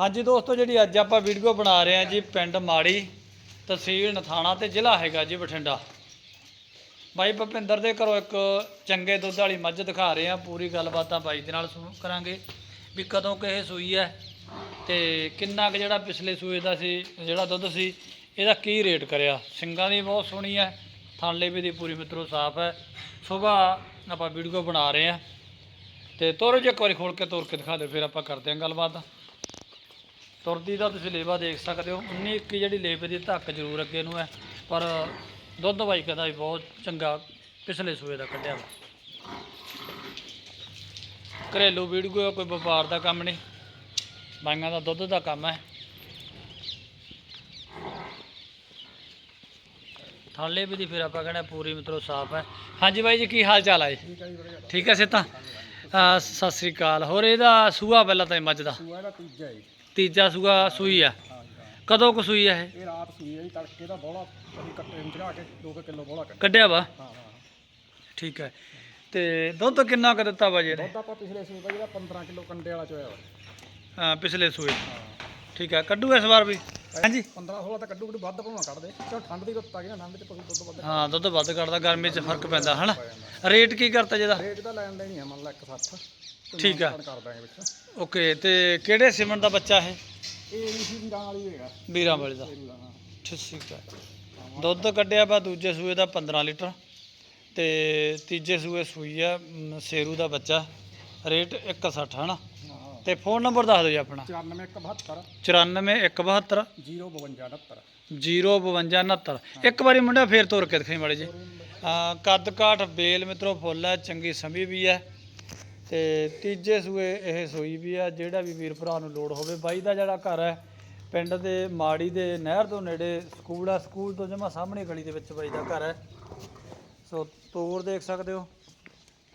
ਹਾਂਜੀ ਦੋਸਤੋ, ਜਿਹੜੀ ਅੱਜ ਆਪਾਂ ਵੀਡੀਓ ਬਣਾ ਰਹੇ ਹਾਂ ਜੀ, ਪਿੰਡ ਮਾੜੀ ਤਹਿਸੀਲ ਨਥਾਣਾ ਤੇ ਜ਼ਿਲ੍ਹਾ ਹੈਗਾ ਜੀ ਬਠਿੰਡਾ। ਬਾਈ ਭਪਿੰਦਰ ਦੇ ਘਰੋਂ ਇੱਕ ਚੰਗੇ ਦੁੱਧ ਵਾਲੀ ਮੱਝ ਦਿਖਾ ਰਹੇ ਹਾਂ, ਪੂਰੀ ਗੱਲਬਾਤ ਆ ਬਾਈ ਦੇ ਨਾਲ ਸੁਣ ਕਰਾਂਗੇ ਵੀ ਕਦੋਂ ਕਿਹ ਸੂਈ ਹੈ ਤੇ ਕਿੰਨਾ ਕੁ ਜਿਹੜਾ ਪਿਛਲੇ ਸੂਏ ਦਾ ਸੀ, ਜਿਹੜਾ ਦੁੱਧ ਸੀ, ਇਹਦਾ ਕੀ ਰੇਟ ਕਰਿਆ? ਸਿੰਗਾਂ ਦੀ ਬਹੁਤ ਸੋਹਣੀ ਹੈ, ਥਾਲੇ ਵੀ ਦੀ ਪੂਰੀ ਮਿੱਤਰੋ ਸਾਫ਼ ਹੈ। ਸਵੇਰ ਆਪਾਂ ਵੀਡੀਓ ਬਣਾ ਰਹੇ ਹਾਂ ਤੇ ਤੁਰ ਜੇ ਇੱਕ ਵਾਰੀ ਖੋਲ ਕੇ, ਤੁਰ ਕੇ ਦਿਖਾ ਦਿਓ, ਫਿਰ ਆਪਾਂ ਕਰਦੇ ਹਾਂ ਗੱਲਬਾਤ। ਤੁਰਦੀ ਦਾ ਤੁਸੀਂ ਲੇਵਾ ਦੇਖ ਸਕਦੇ ਹੋ। 19 21 ਜਿਹੜੀ ਲੇਵੇ ਦੀ ਧੱਕ ਜ਼ਰੂਰ ਅੱਗੇ ਨੂੰ ਹੈ ਪਰ ਦੁੱਧ ਬਾਈ ਕਹਿੰਦਾ ਵੀ ਬਹੁਤ ਚੰਗਾ ਪਿਛਲੇ ਸੂਏ ਦਾ ਕੱਢਿਆ ਵਾ। ਘਰੇਲੂ ਵੀਡੀਓ ਕੋਈ ਵਪਾਰ ਦਾ ਕੰਮ ਨਹੀਂ। ਬਾਈਆਂ ਦਾ ਦੁੱਧ ਦਾ ਕੰਮ ਹੈ। ਥਾਲੇ ਵੀ ਦੀ ਫਿਰ ਆਪਾਂ ਕਹਿੰਦੇ ਪੂਰੀ ਮਿੱਤਰੋ ਸਾਫ਼ ਹੈ। ਹਾਂਜੀ ਬਾਈ ਜੀ ਕੀ ਹਾਲ ਚਾਲ ਹੈ ਠੀਕ ਹੈ ਸਿੱਤਾ ਸਤਿ ਸ੍ਰੀ ਅਕਾਲ। ਹੋਰ ਇਹਦਾ ਸੂਆ ਪਹਿਲਾਂ ਤਾਂ ਮੱਝ ਦਾ? ਸੂਆ ਦਾ ਤੀਜਾ ਹੈ ਜੀ। ਤੀਜਾ ਸੂਆ ਸੂਈ ਆ। ਕਦੋਂ ਕੁ ਸੂਈ ਆ ਇਹ? ਇਹ ਰਾਤ ਸੂਈ ਹੈ ਜੀ ਤੜਕੇ ਦਾ ਬੋਲਾ ਅਸੀਂ ਕੱਟੇ ਨੂੰ ਚੜਾ ਕੇ 2 ਕਿਲੋ ਬੋਲਾ ਕੱਢਿਆ। ਕੱਢਿਆ ਵਾ? ਹਾਂ ਹਾਂ ਠੀਕ ਹੈ। ਤੇ ਦੁੱਧ ਕਿੰਨਾ ਕੁ ਦਿੱਤਾ ਵਾ ਜੀ ਇਹਨੇ? ਦੁੱਧ ਆਪਾਂ ਪਿਛਲੇ ਸੂਏ ਦਾ ਜਿਹੜਾ 15 ਕਿਲੋ ਕੰਡੇ ਵਾਲਾ ਚੋਇਆ ਵਾ ਹਾਂ, ਪਿਛਲੇ ਸੂਏ। ਹਾਂ। ਠੀਕ ਹੈ ਕੱਢੂ ਇਸ ਵਾਰ ਵੀ? ਹਾਂਜੀ। 15 16 ਤਾਂ ਕੱਢੂ ਕੱਢੂ ਵੱਧ ਭਾਵਾਂ ਕੱਢਦੇ ਚਲ ਠੰਡ ਦੀ ਰੁੱਤ ਆ ਗਈ ਨਾ ਠੰਡ ਚ ਪਸ਼ੂ ਦੁੱਧ ਵੱਧ ਹਾਂ ਦੁੱਧ ਵੱਧ ਕੱਢਦਾ ਗਰਮੀ 'ਚ ਫ਼ਰਕ ਪੈਂਦਾ ਹਨਾ? ਰੇਟ ਕੀ ਕਰਤਾ ਜਿਹਦਾ? ਰੇਟ ਦਾ ਲੈਣ ਦੇਣੀ ਹੈ ਮੰਨ ਲਾ 160 ਠੀਕ ਆ। ਕਰ ਦਾਂਗੇ ਵਿੱਚ। ਓਕੇ ਤੇ ਕਿਹੜੇ ਸਿਮਨ ਦਾ ਬੱਚਾ ਇਹ? ਇਹ ਈਸੀ ਦੀ ਰਾਂ ਵਾਲੀ ਹੈਗਾ। ਵੀਰਾਂ ਵਾਲੇ ਦਾ ਦਾ ਹਾਂ। ਠੀਕ ਹੈ ਦੁੱਧ ਕੱਢਿਆ ਵਾ ਦੂਜੇ ਸੂਏ ਦਾ 15 ਲੀਟਰ ਤੇ ਤੀਜੇ ਸੂਏ ਸੂਈ ਆ ਸੇਰੂ ਦਾ ਬੱਚਾ। ਰੇਟ 160 ਹਨਾ? ਹਾਂ। ਤੇ ਫੋਨ ਨੰਬਰ ਦੱਸ ਦਿਓ ਜੀ ਆਪਣਾ। 94 94172 052 05269 ਇੱਕ ਵਾਰੀ ਮੁੰਡਾ ਫੇਰ ਤੋਰ ਕੇ ਦਿਖਾਈ ਮਾੜੇ ਜੀ ਆ ਕੱਦ ਕਾਠ ਬੇਲ ਮਿੱਤਰੋ ਫੁੱਲ ਹੈ ਚੰਗੀ ਸਮੀ ਵੀ ਹੈ। ਤੇ ਤੀਜੇ ਸੂਏ ਇਹ ਸੋਈ ਵੀ ਆ ਜਿਹੜਾ ਵੀ ਵੀਰ ਭਰਾ ਨੂੰ ਲੋੜ ਹੋਵੇ। ਬਾਈ ਦਾ ਜਿਹੜਾ ਘਰ ਹੈ ਪਿੰਡ ਦੇ ਮਾੜੀ ਦੇ ਨਹਿਰ ਤੋਂ ਨੇੜੇ ਸਕੂਲ ਆ। ਸਕੂਲ ਤੋਂ ਜਮਾ ਸਾਹਮਣੇ ਗਲੀ ਦੇ ਵਿੱਚ ਬਾਈ ਦਾ ਘਰ ਹੈ। ਸੋ ਤੋਰ ਦੇਖ ਸਕਦੇ ਹੋ।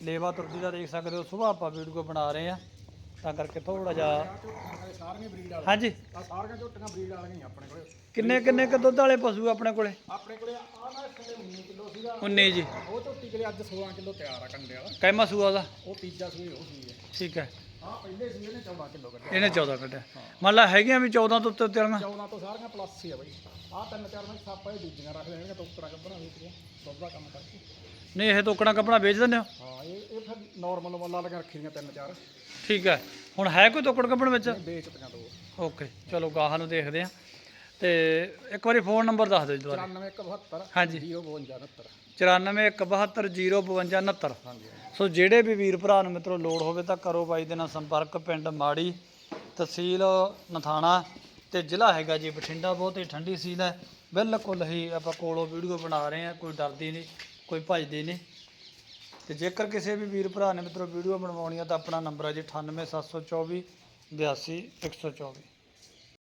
ਲੇਵਾ ਤੁਰਦੀ ਦਾ ਦੇਖ ਸਕਦੇ ਹੋ। ਸੁਬਾਹ ਆਪਾਂ ਵੀਡੀਓ ਬਣਾ ਰਹੇ ਆ ਤਾਂ ਕਰਕੇ ਥੋੜਾ ਜਿਹਾ ਸਾਰੀਆਂ ਬਰੀਡ ਵਾਲੇ ਹਾਂਜੀ। ਆ ਸਾਰੀਆਂ ਝੋਟੀਆਂ ਬਰੀਡ ਵਾਲੀਆਂ ਹੀ ਆਪਣੇ ਕੋਲੇ। ਕਿੰਨੇ ਕਿੰਨੇ ਕੁ ਦੁੱਧ ਵਾਲੇ ਪਸ਼ੂ ਆਪਣੇ ਕੋਲੇ? ਆਪਣੇ ਕੋਲੇ ਆ ਨਾ ਵੇਲੇ 19 ਕਿਲੋ ਸੀਗਾ। 19 ਜੀ। ਉਹ ਝੋਟੀ ਕੋਲੇ ਅੱਜ 16 ਕਿਲੋ ਤਿਆਰ ਆ ਕੰਡੇ ਵਾਲਾ। ਕੈਮਾ ਸੂਆ ਦਾ? ਉਹ ਤੀਜਾ ਸੂਈ ਉਹ ਸੂਈ ਹੈ ਠੀਕ ਹੈ। ਆ ਪਹਿਲੇ ਸੂਏ ਨੇ 14 ਕਿਲੋ ਕੱਢਿਆ। ਇਹਨੇ 14 ਕੱਢਿਆ। ਮੰਨ ਲਾ ਹੈਗੀਆਂ ਵੀ 14 ਤੋਂ ਉੱਤੇ ਵਾਲੀਆਂ 14 ਤੋਂ ਸਾਰੀਆਂ ਪਲੱਸ ਹੀ ਆ ਬਈ। ਆ ਤਿੰਨ ਚਾਰ ਮੈਂ ਸਾਪਾ ਇਹ ਦੂਜੀਆਂ ਰੱਖ ਲੈਣਗੇ ਟੋਕਰਾ ਕੱਪੜਾ ਵੇਚ ਕੇ ਦੁੱਧ ਦਾ ਕੰਮ ਕਰਕੇ। ਨਹੀਂ ਇਹ ਤੋਕਣਾ ਕੱਪੜਾ ਵੇਚ ਦਿੰਦੇ ਹੋ? ਹਾਂ ਇਹ ਇਹ ਨਾਰਮਲ ਮੁੱਲਾਂ ਲਗਾ ਰੱਖੀ ਦੀਆਂ ਤਿੰਨ ਚਾਰ। ਠੀਕ ਹੈ। ਹੁਣ ਹੈ ਕੋਈ ਤੋਕੜ ਕੱਪੜ ਵਿੱਚ? ਇਹ ਵੇਚਦੀਆਂ ਦੋ। ਓਕੇ ਚਲੋ ਗਾਹਾਂ ਨੂੰ ਦੇਖਦੇ ਆ ਤੇ ਇੱਕ ਵਾਰੀ ਫੋਨ ਨੰਬਰ ਦੱਸ ਦਿਓ ਜੀ ਦੁਬਾਰਾ। 9172 ਹਾਂਜੀ। 05269 9417050269 ਹਾਂਜੀ ਸੋ ਜਿਹੜੇ ਵੀ ਵੀਰ ਭਰਾ ਨੂੰ ਮਿੱਤਰੋ ਲੋੜ ਹੋਵੇ ਤਾਂ ਕਰੋ ਬਾਈ ਦੇ ਨਾਲ ਸੰਪਰਕ ਪਿੰਡ ਮਾੜੀ ਤਹਿਸੀਲ ਨਥਾਣਾ ਤੇ ਜ਼ਿਲ੍ਹਾ ਹੈਗਾ ਜੀ ਬਠਿੰਡਾ ਬਹੁਤ ਹੀ ਠੰਡੀ ਸੀਲ ਹੈ। ਬਿਲਕੁਲ ਹੀ ਆਪਾਂ ਕੋਲੋਂ ਵੀਡੀਓ ਬਣਾ ਰਹੇ ਹਾਂ ਕੋਈ ਡਰਦੀ ਨਹੀਂ ਕੋਈ ਭੱਜਦੀ ਨਹੀਂ। ਤੇ ਜੇਕਰ ਕਿਸੇ ਵੀ ਵੀਰ ਭਰਾ ਨੇ ਮਿੱਤਰੋ ਵੀਡੀਓ ਬਣਵਾਉਣੀ ਆ ਤਾਂ ਆਪਣਾ ਨੰਬਰ ਹੈ ਜੀ 98724 82 124